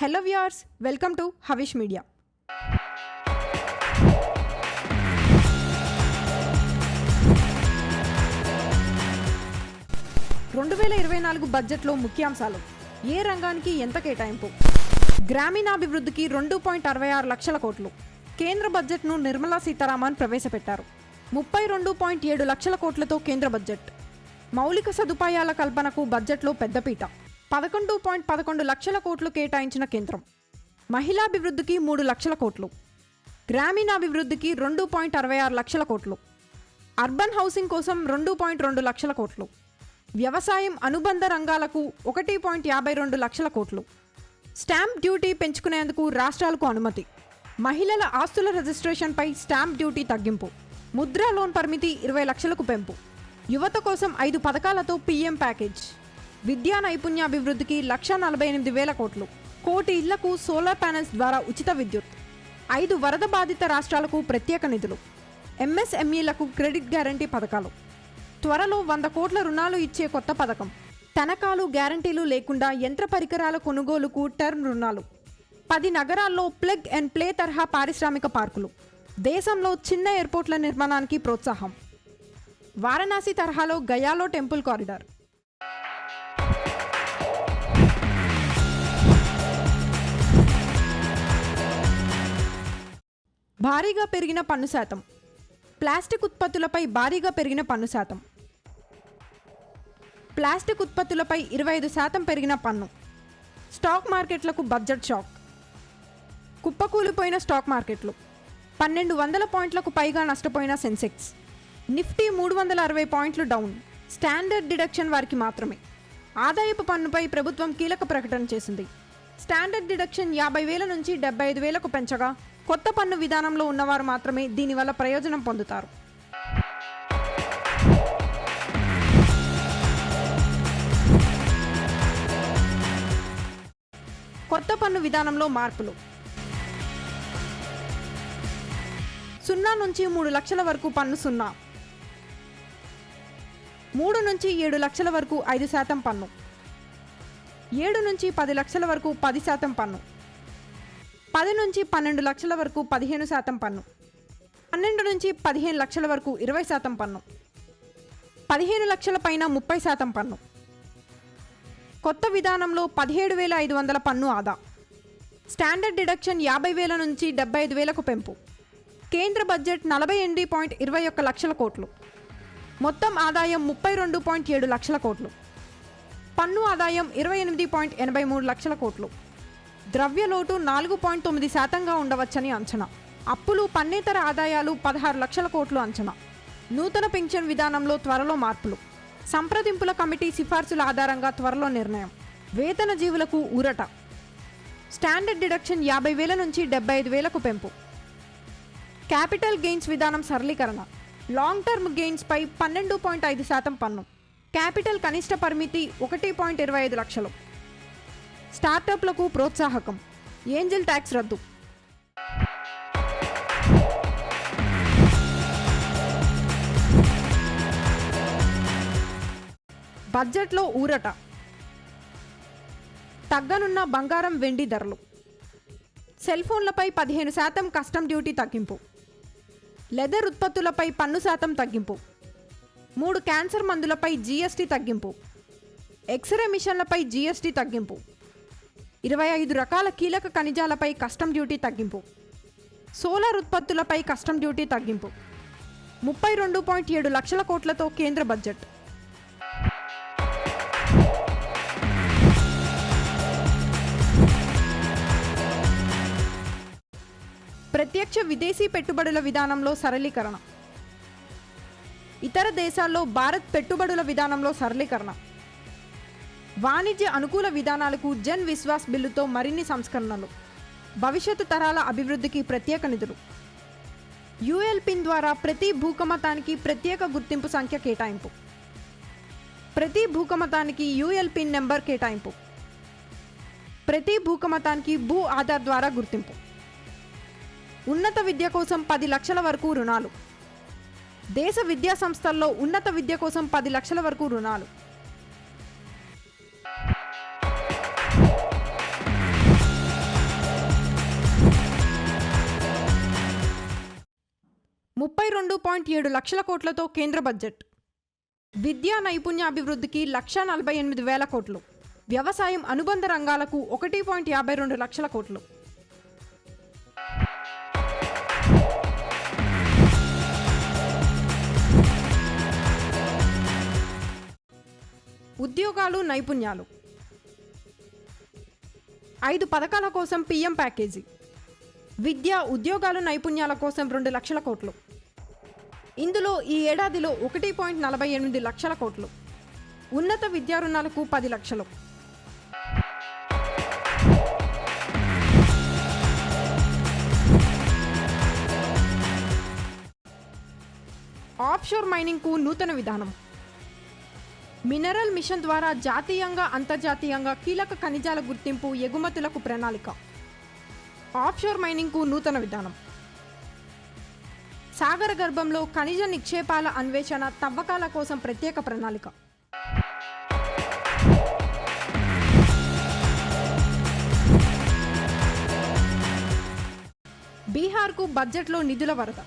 Hello viewers welcome to Havish Media రెండు వేల ఇరవై నాలుగు బడ్జెట్లో ముఖ్యాంశాలు. ఏ రంగానికి ఎంత కేటాయింపు? గ్రామీణాభివృద్ధికి రెండు పాయింట్ అరవై ఆరు లక్షల కోట్లు. కేంద్ర బడ్జెట్ను నిర్మలా సీతారామన్ ప్రవేశపెట్టారు. ముప్పై రెండు పాయింట్ ఏడు లక్షల కోట్లతో కేంద్ర బడ్జెట్. మౌలిక సదుపాయాల కల్పనకు బడ్జెట్లో పెద్దపీట. పదకొండు పాయింట్ పదకొండు లక్షల కోట్లు కేటాయించిన కేంద్రం. మహిళాభివృద్ధికి మూడు లక్షల కోట్లు. గ్రామీణాభివృద్ధికి రెండు పాయింట్ అరవై ఆరు లక్షల కోట్లు. అర్బన్ హౌసింగ్ కోసం రెండు పాయింట్ రెండు లక్షల కోట్లు. వ్యవసాయం అనుబంధ రంగాలకు ఒకటి పాయింట్ యాభై రెండు లక్షల కోట్లు. స్టాంప్ డ్యూటీ పెంచుకునేందుకు రాష్ట్రాలకు అనుమతి. మహిళల ఆస్తుల రిజిస్ట్రేషన్పై స్టాంప్ డ్యూటీ తగ్గింపు. ముద్రా లోన్ పరిమితి ఇరవై లక్షలకు పెంపు. యువత కోసం ఐదు పథకాలతో పీఎం ప్యాకేజ్. విద్యా నైపుణ్యాభివృద్ధికి లక్ష నలభై ఎనిమిది వేల కోట్లు. కోటి ఇళ్ళకు సోలార్ ప్యానెల్స్ ద్వారా ఉచిత విద్యుత్. ఐదు వరద బాధిత రాష్ట్రాలకు ప్రత్యేక నిధులు. ఎంఎస్ఎంఈలకు క్రెడిట్ గ్యారంటీ పథకాలు. త్వరలో వంద కోట్ల రుణాలు ఇచ్చే కొత్త పథకం. తనఖాలు గ్యారంటీలు లేకుండా యంత్ర పరికరాల కొనుగోలుకు టర్మ్ రుణాలు. పది నగరాల్లో ప్లగ్ అండ్ ప్లే తరహా పారిశ్రామిక పార్కులు. దేశంలో చిన్న ఎయిర్పోర్ట్ల నిర్మాణానికి ప్రోత్సాహం. వారణాసి తరహాలో గయాలో టెంపుల్ కారిడార్. భారీగా పెరిగిన పన్ను శాతం. ప్లాస్టిక్ ఉత్పత్తులపై భారీగా పెరిగిన పన్ను శాతం. ప్లాస్టిక్ ఉత్పత్తులపై ఇరవై ఐదు శాతం పెరిగిన పన్ను. స్టాక్ మార్కెట్లకు బడ్జెట్ షాక్. కుప్పకూలిపోయిన స్టాక్ మార్కెట్లు. పన్నెండు వందల పాయింట్లకు పైగా నష్టపోయిన సెన్సెక్స్. నిఫ్టీ మూడు వందల అరవై పాయింట్లు డౌన్. స్టాండర్డ్ డిడక్షన్ వారికి మాత్రమే. ఆదాయపు పన్నుపై ప్రభుత్వం కీలక ప్రకటన చేసింది. స్టాండర్డ్ డిడక్షన్ యాభై వేల నుంచి డెబ్బై ఐదు వేలకు పెంచగా కొత్త పన్ను విధానంలో ఉన్నవారు మాత్రమే దీనివల్ల ప్రయోజనం పొందుతారు. కొత్త పన్ను విధానంలో మార్పులు. సున్నా నుంచి మూడు లక్షల వరకు పన్ను సున్నా. మూడు నుంచి ఏడు లక్షల వరకు ఐదు శాతం పన్ను. ఏడు నుంచి పది లక్షల వరకు పది శాతం పన్ను. పది నుంచి పన్నెండు లక్షల వరకు పదిహేను శాతం పన్ను. పన్నెండు నుంచి పదిహేను లక్షల వరకు ఇరవై శాతం పన్ను. పదిహేను లక్షల పైన ముప్పై శాతం పన్ను. కొత్త విధానంలో పదిహేడు వేల ఐదు వందల పన్ను ఆదా. స్టాండర్డ్ డిడక్షన్ యాభై వేల నుంచి డెబ్బై ఐదు వేలకు పెంపు. కేంద్ర బడ్జెట్ నలభై ఎనిమిది పాయింట్ ఇరవై ఒక్క లక్షల కోట్లు. మొత్తం ఆదాయం ముప్పై రెండు పాయింట్ ఏడు లక్షల కోట్లు. పన్ను ఆదాయం ఇరవై ఎనిమిది పాయింట్ ఎనభై మూడు లక్షల కోట్లు. ద్రవ్య లోటు నాలుగు పాయింట్ తొమ్మిది శాతంగా ఉండవచ్చని అంచనా. అప్పులు పన్నేతర ఆదాయాలు పదహారు లక్షల కోట్లు అంచనా. నూతన పింఛన్ విధానంలో త్వరలో మార్పులు. సంప్రదింపుల కమిటీ సిఫార్సుల ఆధారంగా త్వరలో నిర్ణయం. వేతన జీవులకు ఊరట. స్టాండర్డ్ డిడక్షన్ యాభై వేల నుంచి డెబ్బై ఐదు వేలకు పెంపు. క్యాపిటల్ గెయిన్స్ విధానం సరళీకరణ. లాంగ్ టర్మ్ గెయిన్స్పై పన్నెండు పాయింట్ ఐదు శాతం పన్ను. క్యాపిటల్ కనిష్ట పరిమితి ఒకటి పాయింట్ ఇరవై ఐదు లక్షలు. స్టార్టప్లకు ప్రోత్సాహకం. ఏంజల్ ట్యాక్స్ రద్దు. బడ్జెట్లో ఊరట. తగ్గనున్న బంగారం వెండి ధరలు. సెల్ ఫోన్లపై పదిహేను శాతం కస్టమ్ డ్యూటీ తగ్గింపు. లెదర్ ఉత్పత్తులపై పన్ను శాతం తగ్గింపు. మూడు క్యాన్సర్ మందులపై జీఎస్టీ తగ్గింపు. ఎక్స్రే మిషన్లపై జీఎస్టీ తగ్గింపు. ఇరవై ఐదు రకాల కీలక ఖనిజాలపై కస్టమ్ డ్యూటీ తగ్గింపు. సోలార్ ఉత్పత్తులపై కస్టమ్ డ్యూటీ తగ్గింపు. ముప్పై రెండు పాయింట్ ఏడు లక్షల కోట్లతో కేంద్ర బడ్జెట్. ప్రత్యక్ష విదేశీ పెట్టుబడుల విధానంలో సరళీకరణ. ఇతర దేశాల్లో భారత్ పెట్టుబడుల విధానంలో సరళీకరణ. వాణిజ్య అనుకూల విధానాలకు జన్ విశ్వాస్ బిల్లుతో మరిన్ని సంస్కరణలు. భవిష్యత్తు తరాల అభివృద్ధికి ప్రత్యేక నిధులు. యుఎల్పిన్ ద్వారా ప్రతి భూకమతానికి ప్రత్యేక గుర్తింపు సంఖ్య కేటాయింపు. ప్రతి భూకమతానికి యుఎల్పిన్ నెంబర్ కేటాయింపు. ప్రతి భూకమతానికి భూ ఆధార్ ద్వారా గుర్తింపు. ఉన్నత విద్య కోసం పది లక్షల వరకు రుణాలు. దేశ విద్యా సంస్థల్లో ఉన్నత విద్య కోసం పది లక్షల వరకు రుణాలు. రెండు పాయింట్ ఏడు లక్షల కోట్లతో కేంద్ర బడ్జెట్. విద్యా నైపుణ్యాభివృద్ధికి లక్ష నలభై ఎనిమిది వేల కోట్లు. వ్యవసాయం అనుబంధ రంగాలకు ఒకటి పాయింట్ యాభై రెండు లక్షల కోట్లు. ఉద్యోగాలు నైపుణ్యాలు. ఐదు పథకాల కోసం పీఎం ప్యాకేజీ. విద్య ఉద్యోగాలు నైపుణ్యాల కోసం రెండు లక్షల కోట్లు. ఇందులో ఈ ఏడాదిలో ఒకటి పాయింట్ నలభై ఎనిమిది లక్షల కోట్లు. ఉన్నత విద్యా రుణాలకు పది లక్షలు. ఆఫ్షోర్ మైనింగ్కు నూతన విధానం. మినరల్ మిషన్ ద్వారా జాతీయంగా అంతర్జాతీయంగా కీలక ఖనిజాల గుర్తింపు ఎగుమతులకు ప్రణాళిక. ఆఫ్షోర్ మైనింగ్కు నూతన విధానం. సాగర గర్భంలో ఖనిజ నిక్షేపాల అన్వేషణ తవ్వకాల కోసం ప్రత్యేక ప్రణాళిక. బీహార్కు బడ్జెట్లో నిధుల వరద.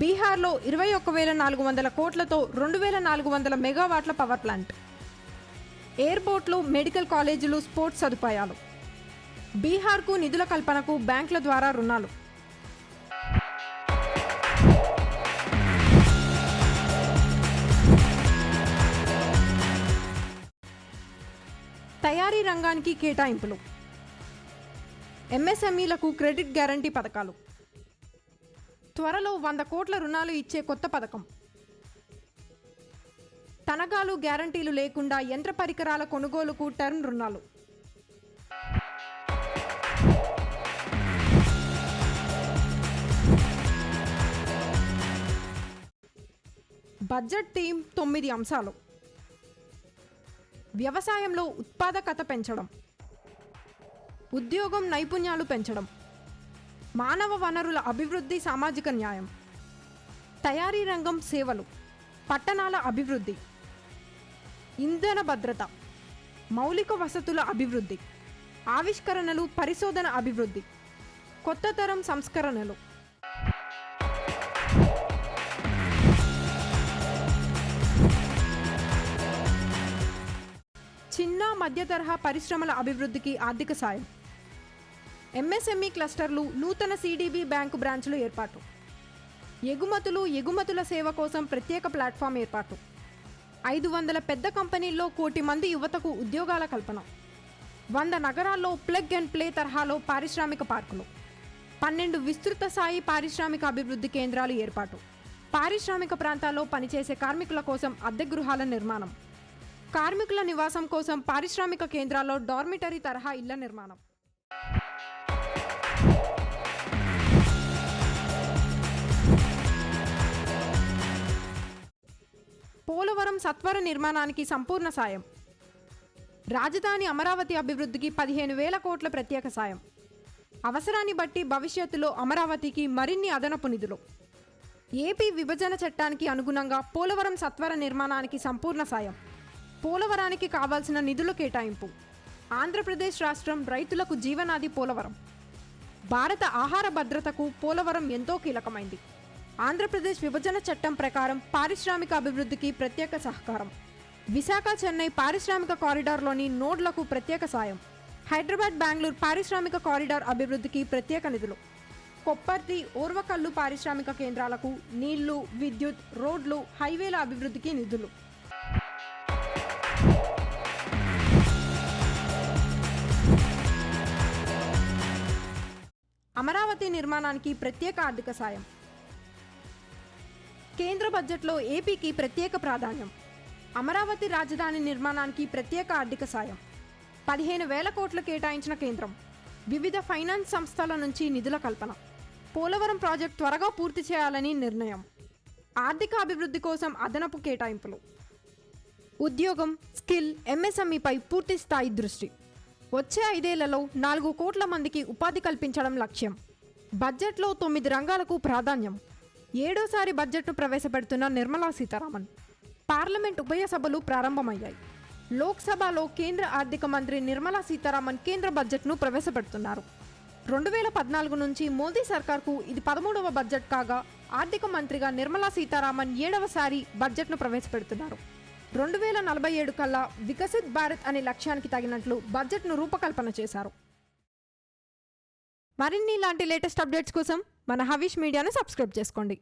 బీహార్లో ఇరవై ఒక్క వేల నాలుగు వందల కోట్లతో రెండు వేల నాలుగు వందల మెగావాట్ల పవర్ ప్లాంట్. ఎయిర్పోర్ట్లు మెడికల్ కాలేజీలు స్పోర్ట్స్ సదుపాయాలు. బీహార్కు నిధుల కల్పనకు బ్యాంకుల ద్వారా రుణాలు. తయారీ రంగానికి కేటాయింపులు. ఎంఎస్ఎంఈలకు క్రెడిట్ గ్యారంటీ పథకాలు. త్వరలో వంద కోట్ల రుణాలు ఇచ్చే కొత్త పథకం. తనగాలు గ్యారంటీలు లేకుండా యంత్ర పరికరాల కొనుగోలుకు టర్మ్ రుణాలు. బడ్జెట్ టీం తొమ్మిది అంశాలు. వ్యవసాయంలో ఉత్పాదకత పెంచడం ఉద్యోగం నైపుణ్యాలు పెంచడం మానవ వనరుల అభివృద్ధి సామాజిక న్యాయం తయారీ రంగం సేవలు పట్టణాల అభివృద్ధి ఇంధన భద్రత మౌలిక వసతుల అభివృద్ధి ఆవిష్కరణలు పరిశోధన అభివృద్ధి కొత్త తరం సంస్కరణలు. మధ్య తరహా పరిశ్రమల అభివృద్ధికి ఆర్థిక సాయం. ఎంఎస్ఎంఈ క్లస్టర్లు నూతన సిడిబి బ్యాంకు బ్రాంచ్లు ఏర్పాటు. ఎగుమతులు ఎగుమతుల సేవ కోసం ప్రత్యేక ప్లాట్ఫామ్ ఏర్పాటు. ఐదు వందల పెద్ద కంపెనీల్లో కోటి మంది యువతకు ఉద్యోగాల కల్పన. వంద నగరాల్లో ప్లగ్ అండ్ ప్లే తరహాలో పారిశ్రామిక పార్కులు. పన్నెండు విస్తృత స్థాయి పారిశ్రామిక అభివృద్ధి కేంద్రాలు ఏర్పాటు. పారిశ్రామిక ప్రాంతాల్లో పనిచేసే కార్మికుల కోసం అద్దె గృహాల నిర్మాణం. కార్మికుల నివాసం కోసం పారిశ్రామిక కేంద్రాల్లో డార్మిటరీ తరహా ఇళ్ళ నిర్మాణం. పోలవరం సత్వర నిర్మాణానికి సంపూర్ణ సాయం. రాజధాని అమరావతి అభివృద్ధికి పదిహేను వేల కోట్ల ప్రత్యేక సాయం. అవసరాన్ని బట్టి భవిష్యత్తులో అమరావతికి మరిన్ని అదనపు నిధులు. ఏపీ విభజన చట్టానికి అనుగుణంగా పోలవరం సత్వర నిర్మాణానికి సంపూర్ణ సాయం. పోలవరానికి కావాల్సిన నిధుల కేటాయింపు. ఆంధ్రప్రదేశ్ రాష్ట్రం రైతులకు జీవనాది పోలవరం. భారత ఆహార భద్రతకు పోలవరం ఎంతో కీలకమైంది. ఆంధ్రప్రదేశ్ విభజన చట్టం ప్రకారం పారిశ్రామిక అభివృద్ధికి ప్రత్యేక సహకారం. విశాఖ చెన్నై పారిశ్రామిక కారిడార్లోని నోడ్లకు ప్రత్యేక సాయం. హైదరాబాద్ బెంగళూరు పారిశ్రామిక కారిడార్ అభివృద్ధికి ప్రత్యేక నిధులు. కొప్పర్తి ఓర్వకల్లు పారిశ్రామిక కేంద్రాలకు నీళ్ళు విద్యుత్ రోడ్లు హైవేల అభివృద్ధికి నిధులు. అమరావతి నిర్మాణానికి ప్రత్యేక ఆర్థిక సాయం. కేంద్ర బడ్జెట్లో ఏపీకి ప్రత్యేక ప్రాధాన్యం. అమరావతి రాజధాని నిర్మాణానికి ప్రత్యేక ఆర్థిక సాయం. పదిహేను వేల కోట్లు కేటాయించిన కేంద్రం. వివిధ ఫైనాన్స్ సంస్థల నుంచి నిధుల కల్పన. పోలవరం ప్రాజెక్ట్ త్వరగా పూర్తి చేయాలని నిర్ణయం. ఆర్థిక అభివృద్ధి కోసం అదనపు కేటాయింపులు. ఉద్యోగం స్కిల్ ఎంఎస్ఎంఈపై పూర్తి స్థాయి దృష్టి. వచ్చే ఐదేళ్ళలో నాలుగు కోట్ల మందికి ఉపాధి కల్పించడం లక్ష్యం. బడ్జెట్లో తొమ్మిది రంగాలకు ప్రాధాన్యం. ఏడోసారి బడ్జెట్ను ప్రవేశపెడుతున్న నిర్మలా సీతారామన్. పార్లమెంట్ ఉభయ సభలు ప్రారంభమయ్యాయి. లోక్సభలో కేంద్ర ఆర్థిక మంత్రి నిర్మలా సీతారామన్ కేంద్ర బడ్జెట్ను ప్రవేశపెడుతున్నారు. రెండు వేల పద్నాలుగు నుంచి మోదీ సర్కార్కు ఇది పదమూడవ బడ్జెట్ కాగా ఆర్థిక మంత్రిగా నిర్మలా సీతారామన్ ఏడవసారి బడ్జెట్ను ప్రవేశపెడుతున్నారు. రెండు వేల నలభై ఏడు కల్లా వికసిత్ భారత్ అనే లక్ష్యానికి తగినట్లు బడ్జెట్ను రూపకల్పన చేశారు. మరిన్ని ఇలాంటి లేటెస్ట్ అప్డేట్స్ కోసం మన హవీష్ మీడియాను సబ్స్క్రైబ్ చేసుకోండి.